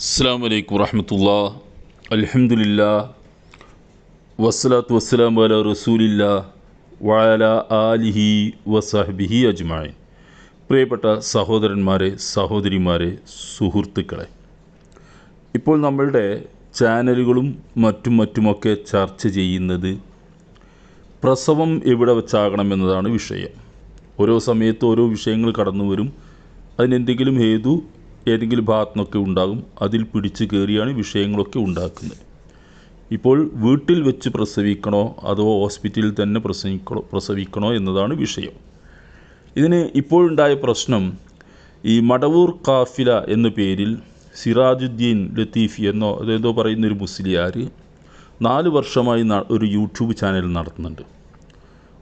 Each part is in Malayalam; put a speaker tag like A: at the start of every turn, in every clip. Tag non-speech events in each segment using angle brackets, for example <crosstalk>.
A: അസ്സാം വലൈക്കും വറഹമത്തുള്ള. അലഹമുല്ല വസ്സലാത്തു വസ്സലാം رسول റസൂലില്ല وعلى ആലിഹി وصحبه അജ്മായി പ്രിയപ്പെട്ട സഹോദരന്മാരെ സഹോദരിമാരെ സുഹൃത്തുക്കളെ ഇപ്പോൾ നമ്മളുടെ ചാനലുകളും മറ്റും മറ്റുമൊക്കെ ചർച്ച ചെയ്യുന്നത് പ്രസവം എവിടെ വെച്ചാകണം എന്നതാണ് വിഷയം. ഓരോ സമയത്ത് ഓരോ വിഷയങ്ങൾ കടന്നു വരും അതിനെന്തെങ്കിലും ഹേതു ഏതെങ്കിലും ഭാഗത്തു നിന്നൊക്കെ ഉണ്ടാകും. അതിൽ പിടിച്ചു കയറിയാണ് വിഷയങ്ങളൊക്കെ ഉണ്ടാക്കുന്നത്. ഇപ്പോൾ വീട്ടിൽ വെച്ച് പ്രസവിക്കണോ അതോ ഹോസ്പിറ്റലിൽ തന്നെ പ്രസവിക്കണോ പ്രസവിക്കണോ എന്നതാണ് വിഷയം. ഇതിന് ഇപ്പോഴുണ്ടായ പ്രശ്നം ഈ മടവൂർ കാഫില എന്ന പേരിൽ സിറാജുദ്ദീൻ ലത്തീഫി എന്നോ അതെന്തോ പറയുന്നൊരു മുസ്ലിയാർ നാല് വർഷമായി ഒരു യൂട്യൂബ് ചാനൽ നടത്തുന്നുണ്ട്.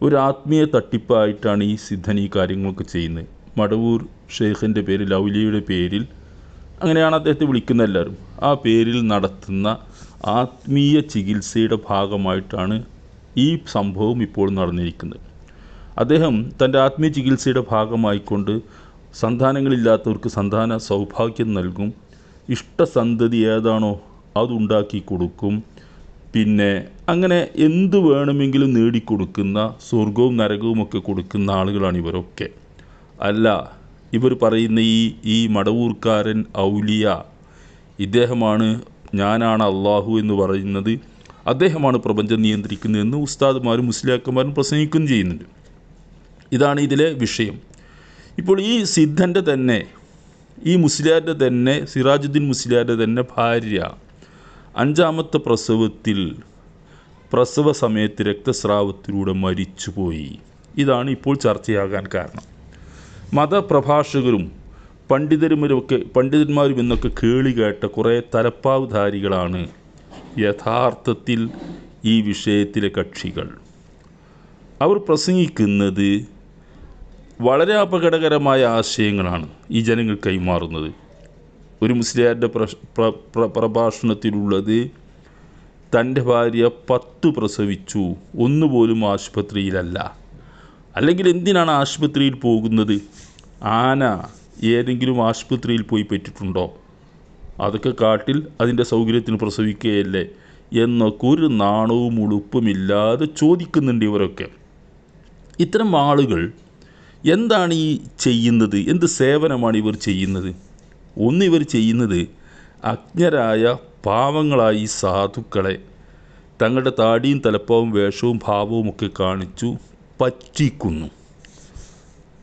A: ഒരു ആത്മീയ തട്ടിപ്പായിട്ടാണ് ഈ സിദ്ധൻ ഈ കാര്യങ്ങളൊക്കെ ചെയ്യുന്നത്. മടവൂർ ഷെയ്ഖിന്റെ പേരിൽ ഔലിയയുടെ പേരിൽ അങ്ങനെയാണ് അദ്ദേഹത്തെ വിളിക്കുന്ന എല്ലാവരും. ആ പേരിൽ നടത്തുന്ന ആത്മീയ ചികിത്സയുടെ ഭാഗമായിട്ടാണ് ഈ സംഭവം ഇപ്പോൾ നടന്നിരിക്കുന്നത്. അദ്ദേഹം തന്റെ ആത്മീയ ചികിത്സയുടെ ഭാഗമായിക്കൊണ്ട് സന്താനങ്ങളില്ലാത്തവർക്ക് സന്താന സൗഭാഗ്യം നൽകും ഇഷ്ടസന്തതി ഏതാണോ അതുണ്ടാക്കി കൊടുക്കും. പിന്നെ അങ്ങനെ എന്ത് വേണമെങ്കിലും നേടിക്കൊടുക്കുന്ന സ്വർഗവും നരകവും ഒക്കെ കൊടുക്കുന്ന ആളുകളാണ് ഇവരൊക്കെ. അല്ല ഇവർ പറയുന്ന ഈ ഈ മടവൂർക്കാരൻ ഔലിയ ഇദ്ദേഹമാണ് ഞാനാണ് അള്ളാഹു എന്ന് പറയുന്നത്. അദ്ദേഹമാണ് പ്രപഞ്ചം നിയന്ത്രിക്കുന്നതെന്ന് ഉസ്താദുമാരും മുസ്ലിയാക്കന്മാരും പ്രസംഗിക്കുകയും ചെയ്യുന്നുണ്ട്. ഇതാണ് ഇതിലെ വിഷയം. ഇപ്പോൾ ഈ സിദ്ധന്റെ തന്നെ ഈ മുസ്ലിയാരുടെ തന്നെ സിറാജുദ്ദീൻ മുസ്ലിയാരുടെ തന്നെ ഭാര്യ അഞ്ചാമത്തെ പ്രസവത്തിൽ പ്രസവ സമയത്ത് രക്തസ്രാവത്തിലൂടെ മരിച്ചുപോയി. ഇതാണ് ഇപ്പോൾ ചർച്ചയാകാൻ കാരണം. മതപ്രഭാഷകരും പണ്ഡിതരുമൊക്കെ പണ്ഡിതന്മാരും എന്നൊക്കെ കേളി കേട്ട കുറേ തലപ്പാവുധാരികളാണ് യഥാർത്ഥത്തിൽ ഈ വിഷയത്തിലെ കക്ഷികൾ. അവർ പ്രസംഗിക്കുന്നത് വളരെ അപകടകരമായ ആശയങ്ങളാണ് ഈ ജനങ്ങൾ കൈമാറുന്നത്. ഒരു മുസ്ലിയാരുടെ പ്രഭാഷണത്തിലുള്ളത് തന്റെ ഭാര്യ പത്ത് പ്രസവിച്ചു ഒന്നുപോലും ആശുപത്രിയിലല്ല. അല്ലെങ്കിൽ എന്തിനാണ് ആശുപത്രിയിൽ പോകുന്നത്? ആന ഏതെങ്കിലും ആശുപത്രിയിൽ പോയി പറ്റിയിട്ടുണ്ടോ അതൊക്കെ കാട്ടിൽ അതിന്റെ സൗകര്യത്തിന് പ്രസവിക്കുകയല്ലേ? എന്നൊക്കെ ഒരു നാണവും ഉളുപ്പുമില്ലാതെ ചോദിക്കുന്നുണ്ട് ഇവരൊക്കെ. ഇത്തരം ആളുകൾ എന്താണ് ഈ ചെയ്യുന്നത്? എന്ത് സേവനമാണ് ഇവർ ചെയ്യുന്നത്? ഒന്ന് ഇവർ ചെയ്യുന്നത് അജ്ഞരായ പാവങ്ങളായ ഈ സാധുക്കളെ തങ്ങളുടെ താടിയും തലപ്പാവും വേഷവും ഭാവവും ഒക്കെ കാണിച്ചു പറ്റിക്കുന്നു.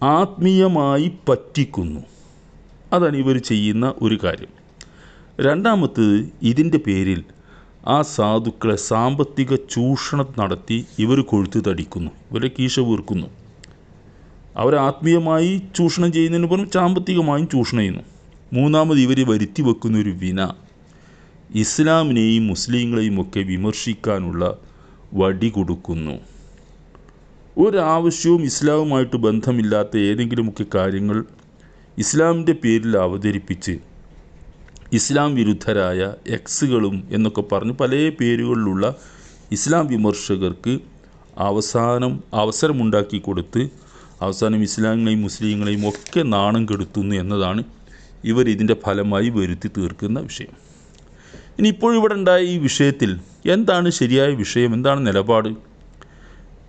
A: ആത്മീയമായി പറ്റിക്കുന്നു. അതാണ് ഇവർ ചെയ്യുന്ന ഒരു കാര്യം. രണ്ടാമത്തത് ഇതിന്റെ പേരിൽ ആ സാധുക്കളെ സാമ്പത്തിക ചൂഷണം നടത്തി ഇവർ കൊഴുത്തു തടിക്കുന്നു. ഇവരെ കീശ വീർക്കുന്നു. അവർ ആത്മീയമായി ചൂഷണം ചെയ്യുന്നതിന് പുറം സാമ്പത്തികമായും ചൂഷണം ചെയ്യുന്നു. മൂന്നാമത് ഇവർ വരുത്തി വെക്കുന്ന ഒരു വിന. ഇസ്ലാമിനെയും മുസ്ലിങ്ങളെയും ഒക്കെ വിമർശിക്കാനുള്ള വടി കൊടുക്കുന്നു. ഒരാവശ്യവും ഇസ്ലാമുമായിട്ട് ബന്ധമില്ലാത്ത ഏതെങ്കിലുമൊക്കെ കാര്യങ്ങൾ ഇസ്ലാമിന്റെ പേരിൽ അവതരിപ്പിച്ച് ഇസ്ലാം വിരുദ്ധരായ എക്സുകളും എന്നൊക്കെ പറഞ്ഞ് പല പേരുകളിലുള്ള ഇസ്ലാം വിമർശകർക്ക് അവസാനം അവസരമുണ്ടാക്കി കൊടുത്ത് അവസാനം ഇസ്ലാമിനെയും മുസ്ലിങ്ങളെയും ഒക്കെ നാണം കെടുത്തുന്നു എന്നതാണ് ഇവർ ഇതിന്റെ ഫലമായി വരുത്തി തീർക്കുന്ന വിഷയം. ഇനി ഇപ്പോഴിവിടെ ഉണ്ടായ ഈ വിഷയത്തിൽ എന്താണ് ശരിയായ വിഷയം? എന്താണ് നിലപാട്?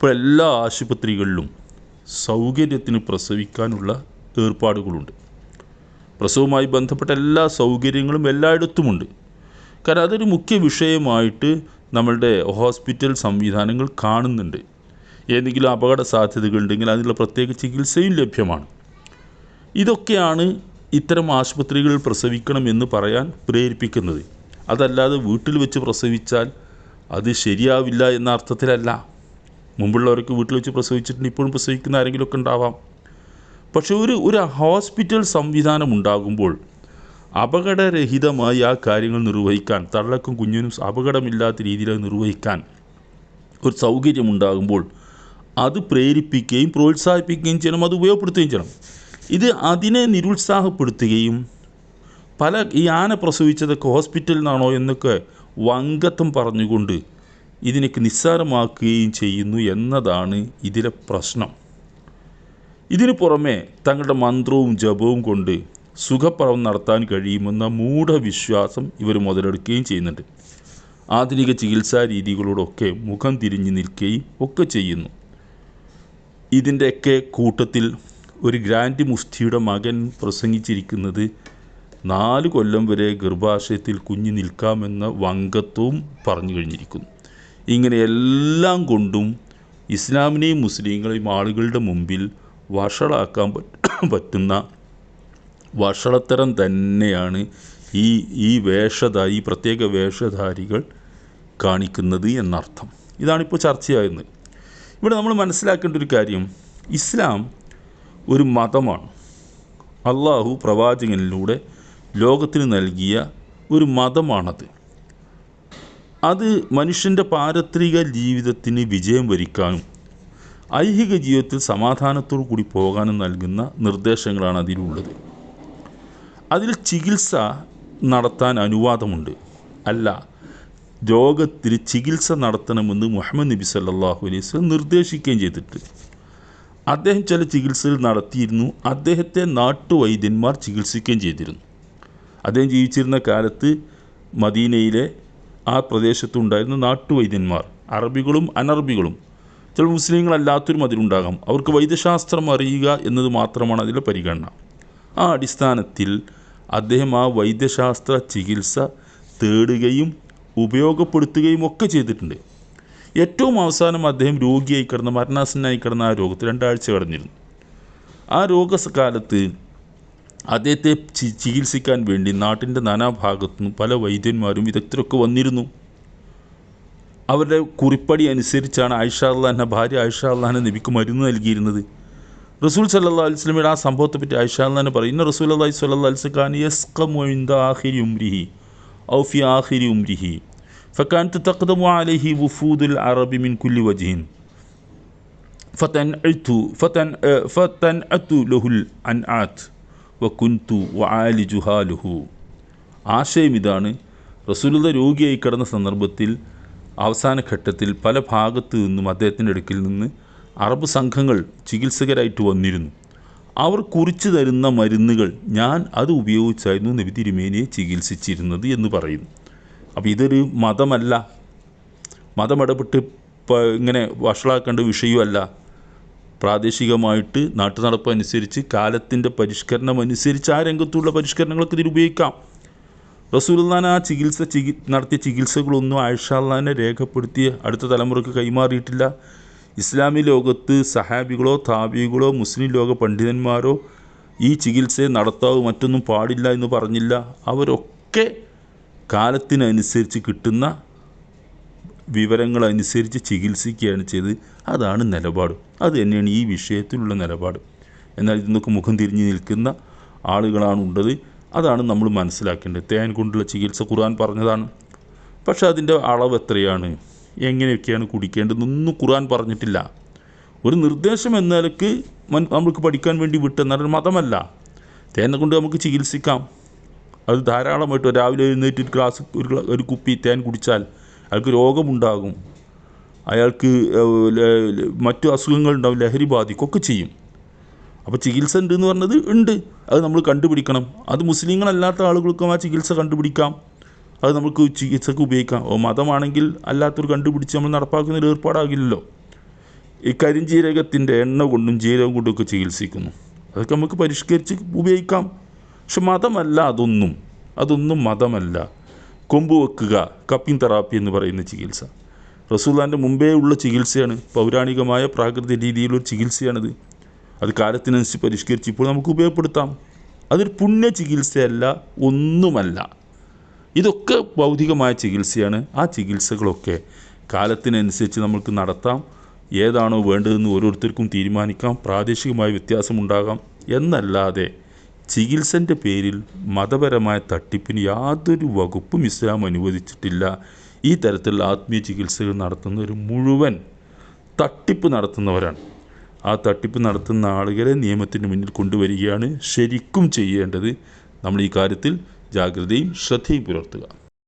A: ഇപ്പോൾ എല്ലാ ആശുപത്രികളിലും സൗകര്യത്തിന് പ്രസവിക്കാനുള്ള ഏർപ്പാടുകളുണ്ട്. പ്രസവവുമായി ബന്ധപ്പെട്ട എല്ലാ സൗകര്യങ്ങളും എല്ലായിടത്തുമുണ്ട്. കാരണം അതൊരു മുഖ്യ വിഷയമായിട്ട് നമ്മളുടെ ഹോസ്പിറ്റൽ സംവിധാനങ്ങൾ കാണുന്നുണ്ട്. ഏതെങ്കിലും അപകട സാധ്യതകളുണ്ടെങ്കിൽ അതിനുള്ള പ്രത്യേക ചികിത്സയും ലഭ്യമാണ്. ഇതൊക്കെയാണ് ഇത്തരം ആശുപത്രികളിൽ പ്രസവിക്കണം എന്ന് പറയാൻ പ്രേരിപ്പിക്കുന്നത്. അതല്ലാതെ വീട്ടിൽ വെച്ച് പ്രസവിച്ചാൽ അത് ശരിയാവില്ല എന്ന അർത്ഥത്തിലല്ല. മുമ്പുള്ളവരൊക്കെ വീട്ടിൽ വെച്ച് പ്രസവിച്ചിട്ടുണ്ട് ഇപ്പോഴും പ്രസവിക്കുന്ന ആരെങ്കിലുമൊക്കെ ഉണ്ടാവാം. പക്ഷെ ഒരു ഒരു ഹോസ്പിറ്റൽ സംവിധാനം ഉണ്ടാകുമ്പോൾ അപകടരഹിതമായി ആ കാര്യങ്ങൾ നിർവഹിക്കാൻ തള്ളക്കും കുഞ്ഞിനും അപകടമില്ലാത്ത രീതിയിൽ നിർവഹിക്കാൻ ഒരു സൗകര്യം ഉണ്ടാകുമ്പോൾ അത് പ്രേരിപ്പിക്കുകയും പ്രോത്സാഹിപ്പിക്കുകയും ചെയ്യണം അത് ഉപയോഗപ്പെടുത്തുകയും ചെയ്യണം. ഇത് അതിനെ നിരുത്സാഹപ്പെടുത്തുകയും പല ഈ ആന പ്രസവിച്ചതൊക്കെ ഹോസ്പിറ്റലിൽ നിന്നാണോ എന്നൊക്കെ വങ്കത്വം പറഞ്ഞുകൊണ്ട് ഇതിനൊക്കെ നിസ്സാരമാക്കുകയും ചെയ്യുന്നു എന്നതാണ് ഇതിലെ പ്രശ്നം. ഇതിനു പുറമെ തങ്ങളുടെ മന്ത്രവും ജപവും കൊണ്ട് സുഖപ്രവം നടത്താൻ കഴിയുമെന്ന മൂഢവിശ്വാസം ഇവർ മുതലെടുക്കുകയും ചെയ്യുന്നുണ്ട്. ആധുനിക ചികിത്സാ രീതികളോടൊക്കെ മുഖം തിരിഞ്ഞു നിൽക്കുകയും ഒക്കെ ചെയ്യുന്നു. ഇതിന്റെയൊക്കെ കൂട്ടത്തിൽ ഒരു ഗ്രാൻഡ് മുഫ്തിയുടെ മകൻ പ്രസംഗിച്ചിരിക്കുന്നത് നാല് കൊല്ലം വരെ ഗർഭാശയത്തിൽ കുഞ്ഞു നിൽക്കാമെന്ന വങ്കത്വവും പറഞ്ഞു കഴിഞ്ഞിരിക്കുന്നു. ഇങ്ങനെ എല്ലാം കൊണ്ടും ഇസ്ലാമിനെയും മുസ്ലിങ്ങളെയും ആളുകളുടെ മുമ്പിൽ വഷളാക്കാൻ <coughs> പറ്റുന്ന വഷളത്തരം തന്നെയാണ് ഈ ഈ വേഷധാ ഈ പ്രത്യേക വേഷധാരികൾ കാണിക്കുന്നത് എന്നർത്ഥം. ഇതാണിപ്പോൾ ചർച്ചയാകുന്നത് ഇവിടെ നമ്മൾ മനസ്സിലാക്കേണ്ട ഒരു കാര്യം ഇസ്ലാം ഒരു മതമാണ്. അള്ളാഹു പ്രവാചകനിലൂടെ ലോകത്തിന് നൽകിയ ഒരു മതമാണത്. അത് മനുഷ്യന്റെ പാരത്രിക ജീവിതത്തിന് വിജയം വരിക്കാനും ഐഹിക ജീവിതത്തിൽ സമാധാനത്തോടു കൂടി പോകാനും നൽകുന്ന നിർദ്ദേശങ്ങളാണ് അതിലുള്ളത്. അതിൽ ചികിത്സ നടത്താൻ അനുവാദമുണ്ട്. അല്ല രോഗത്തിന് ചികിത്സ നടത്തണമെന്ന് മുഹമ്മദ് നബി സല്ലാഹു അലൈഹി നിർദ്ദേശിക്കുകയും ചെയ്തിട്ട്. അദ്ദേഹം ചില ചികിത്സകൾ നടത്തിയിരുന്നു. അദ്ദേഹത്തെ നാട്ടുവൈദ്യന്മാർ ചികിത്സിക്കുകയും ചെയ്തിരുന്നു. അദ്ദേഹം ജീവിച്ചിരുന്ന കാലത്ത് മദീനയിലെ ആ പ്രദേശത്തുണ്ടായിരുന്ന നാട്ടുവൈദ്യന്മാർ അറബികളും അനറബികളും ചില മുസ്ലിങ്ങളല്ലാത്തവരും അതിലുണ്ടാകാം അവർക്ക് വൈദ്യശാസ്ത്രം അറിയുക എന്നത് മാത്രമാണ് അതിലെ പരിഗണന. ആ അടിസ്ഥാനത്തിൽ അദ്ദേഹം ആ വൈദ്യശാസ്ത്ര ചികിത്സ തേടുകയും ഉപയോഗപ്പെടുത്തുകയും ഒക്കെ ചെയ്തിട്ടുണ്ട്. ഏറ്റവും അവസാനം അദ്ദേഹം രോഗിയായി കിടന്ന മരണാസനായി കിടന്ന ആ രോഗത്തിൽ രണ്ടാഴ്ച കടന്നിരുന്നു. ആ രോഗകാലത്ത് അദ്ദേഹത്തെ ചികിത്സിക്കാൻ വേണ്ടി നാട്ടിന്റെ നാനാഭാഗത്തു നിന്നും പല വൈദ്യന്മാരും വിദഗ്ധരൊക്കെ വന്നിരുന്നു. അവരുടെ കുറിപ്പടി അനുസരിച്ചാണ് ആയിഷ അള്ളാഹിന്റെ ഭാര്യ ആയിഷ അള്ളാഹിനെ നബിക്ക് മരുന്ന് നൽകിയിരുന്നത്. റസൂൽ സല്ലാ അലിസ്ലമിയുടെ ആ സംഭവത്തെ പറ്റി ആയിഷ അള്ളാഹിനെ പറയും ഇന്ന റസൂൽ അള്ളഹി സ്വല്ലാ അലിസ്ഖാൻ യസ്കമൊഴിന്ത ആഹിരി ഉംരിഹി ഔഫി ആഹിരി ഉംരിഹി ഫക്കാൻത്ത് തക്കതമു അലഹി വുഫൂദുൽ അറബി മിൻ കുല്ലി വജീൻ ഫത്തൻ ഫത്തൻ ഫത്തൻ ലഹുൽ അൻ ആത്ത് വ വാലി ജുഹാലുഹു ആശയം ഇതാണ് റസൂലുദ രോഗിയായി കിടന്ന സന്ദർഭത്തിൽ അവസാന ഘട്ടത്തിൽ പല ഭാഗത്തു നിന്നും അദ്ദേഹത്തിന്റെ അടുക്കിൽ നിന്ന് അറബ് സംഘങ്ങൾ ചികിത്സകരായിട്ട് വന്നിരുന്നു. അവർ കുറിച്ചു തരുന്ന മരുന്നുകൾ ഞാൻ അത് ഉപയോഗിച്ചായിരുന്നു നബി തിരുമേനിയെ ചികിത്സിച്ചിരുന്നത് എന്ന് പറയുന്നു. അപ്പോൾ ഇതൊരു മതമല്ല. മതമിടപെട്ട് ഇങ്ങനെ വഷളാക്കേണ്ട വിഷയമല്ല. പ്രാദേശികമായിട്ട് നാട്ടുനടപ്പ് അനുസരിച്ച് കാലത്തിന്റെ പരിഷ്കരണം അനുസരിച്ച് ആ രംഗത്തുള്ള പരിഷ്കരണങ്ങളൊക്കെ ഇതിൽ ഉപയോഗിക്കാം. റസൂൽദാൻ ആ ചികിത്സ ചികി നടത്തിയ ചികിത്സകളൊന്നും ആയിഷാല്ലാനെ രേഖപ്പെടുത്തി അടുത്ത തലമുറയ്ക്ക് കൈമാറിയിട്ടില്ല. ഇസ്ലാമി ലോകത്ത് സഹാബികളോ താബികളോ മുസ്ലിം ലോക പണ്ഡിതന്മാരോ ഈ ചികിത്സയെ നടത്താവ് മറ്റൊന്നും പാടില്ല എന്ന് പറഞ്ഞില്ല. അവരൊക്കെ കാലത്തിനനുസരിച്ച് കിട്ടുന്ന വിവരങ്ങളനുസരിച്ച് ചികിത്സിക്കുകയാണ് ചെയ്തത്. അതാണ് നിലപാട്. അത് തന്നെയാണ് ഈ വിഷയത്തിലുള്ള നിലപാട്. എന്നാൽ ഇതിനൊക്കെ മുഖം തിരിഞ്ഞു നിൽക്കുന്ന ആളുകളാണ് ഉള്ളത് അതാണ് നമ്മൾ മനസ്സിലാക്കേണ്ടത്. തേൻ കൊണ്ടുള്ള ചികിത്സ ഖുർആൻ പറഞ്ഞതാണ്. പക്ഷേ അതിന്റെ അളവ് എത്രയാണ്? എങ്ങനെയൊക്കെയാണ് കുടിക്കേണ്ടതെന്നൊന്നും ഖുർആൻ പറഞ്ഞിട്ടില്ല. ഒരു നിർദ്ദേശം എന്ന നിലയ്ക്ക് നമുക്ക് പഠിക്കാൻ വേണ്ടി വിട്ടെന്നാൽ മതമല്ല. തേനെ കൊണ്ട് നമുക്ക് ചികിത്സിക്കാം. അത് ധാരാളമായിട്ട് രാവിലെ എഴുന്നേറ്റ് ഒരു ഗ്ലാസ് ഒരു ഒരു കുപ്പി തേൻ കുടിച്ചാൽ അയാൾക്ക് രോഗമുണ്ടാകും. അയാൾക്ക് മറ്റു അസുഖങ്ങൾ ഉണ്ടാവും ലഹരി ബാധിക്കും ഒക്കെ ചെയ്യും. അപ്പോൾ ചികിത്സ ഉണ്ട് എന്ന് പറഞ്ഞത് ഉണ്ട്. അത് നമ്മൾ കണ്ടുപിടിക്കണം. അത് മുസ്ലിങ്ങളല്ലാത്ത ആളുകൾക്കും ആ ചികിത്സ കണ്ടുപിടിക്കാം. അത് നമുക്ക് ചികിത്സക്ക് ഉപയോഗിക്കാം. ഓ മതമാണെങ്കിൽ അല്ലാത്തൊരു കണ്ടുപിടിച്ച് നമ്മൾ നടപ്പാക്കുന്ന ഒരു ഏർപ്പാടാകില്ലല്ലോ. ഈ കരിഞ്ജീരകത്തിന്റെ എണ്ണ കൊണ്ടും ജീരകം കൊണ്ടും ഒക്കെ ചികിത്സിക്കുന്നു. അതൊക്കെ നമുക്ക് പരിഷ്കരിച്ച് ഉപയോഗിക്കാം. പക്ഷെ മതമല്ല അതൊന്നും. അതൊന്നും മതമല്ല. കൊമ്പ് വെക്കുക കപ്പിംഗ് തെറാപ്പി എന്ന് പറയുന്ന ചികിത്സ. റസൂല്ലാന്റെ മുമ്പേ ഉള്ള ചികിത്സയാണ്. പൗരാണികമായ പ്രാകൃതിക രീതിയിലൊരു ചികിത്സയാണിത്. അത് കാലത്തിനനുസരിച്ച് പരിഷ്കരിച്ച് ഇപ്പോൾ നമുക്ക് ഉപയോഗപ്പെടുത്താം. അതൊരു പുണ്യ ചികിത്സയല്ല ഒന്നുമല്ല. ഇതൊക്കെ ഭൗതികമായ ചികിത്സയാണ്. ആ ചികിത്സകളൊക്കെ കാലത്തിനനുസരിച്ച് നമുക്ക് നടത്താം. ഏതാണോ വേണ്ടതെന്ന് ഓരോരുത്തർക്കും തീരുമാനിക്കാം. പ്രാദേശികമായ വ്യത്യാസമുണ്ടാകാം. എന്നല്ലാതെ ചികിത്സന്റെ പേരിൽ മതപരമായ തട്ടിപ്പിന് യാതൊരു വകുപ്പും ഇസ്ലാം അനുവദിച്ചിട്ടില്ല. ഈ തരത്തിലുള്ള ആത്മീയ ചികിത്സകൾ നടത്തുന്നവർ മുഴുവൻ തട്ടിപ്പ് നടത്തുന്നവരാണ്. ആ തട്ടിപ്പ് നടത്തുന്ന ആളുകളെ നിയമത്തിന് മുന്നിൽ കൊണ്ടുവരികയാണ് ശരിക്കും ചെയ്യേണ്ടത്. നമ്മൾ ഈ കാര്യത്തിൽ ജാഗ്രതയും ശ്രദ്ധയും പുലർത്തുക.